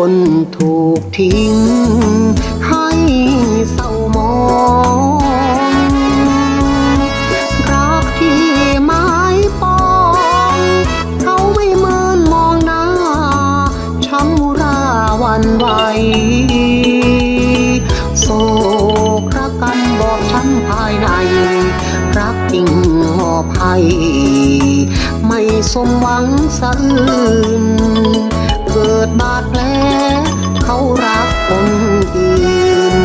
คนถูกทิ้ง ให้เศร้ามอง รักที่ไม้ปองเขาไม่เมินมองหน้าช้ำราวันไหวโศกระกันบอกช้ำภายใน รักจริงหอบให้ไม่สมหวังสะอื่น เกิดบาดแผลเขารักคนอื่น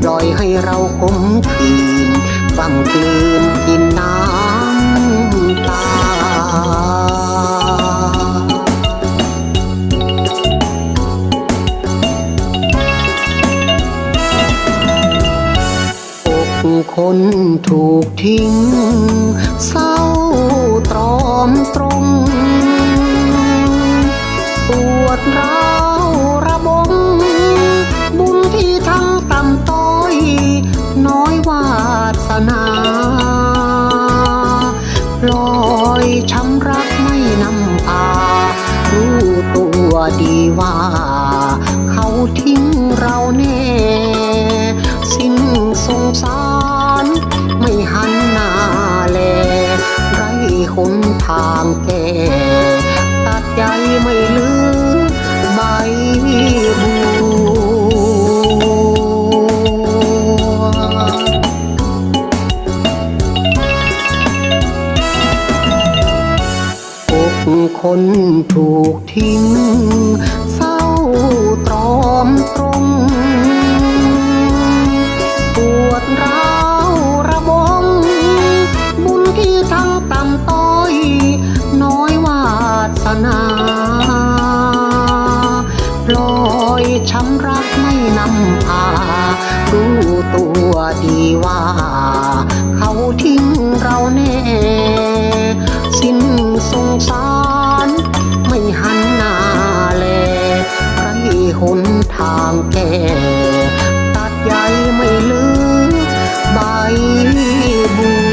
ปล่อยให้เราคมคืนฟังคืนกินน้ำตาอกคนถูกทิ้งเศร้า สนาปล่อยช้ำรักไม่นำพารู้ตัวดีว่า เขาทิ้งเราแน่ สิ้นสงสาร ไม่หันหน้าแล ไรหนทางแก้ตัดใจไม่ลื คนถูกทิ้ง เศร้าตรอมตรง ปวดร้าวระบมบุญที่ทั้งต่ำต้อย น้อยวาสนาปล่อยช้ำรักไม่นำพา รู้ตัวดีว่า เขาทิ้งเราแน่ สิ้นสงสาร ไม่หันหน้าเลใครหนทางแก่ตัดใยไม่ลือใบบัว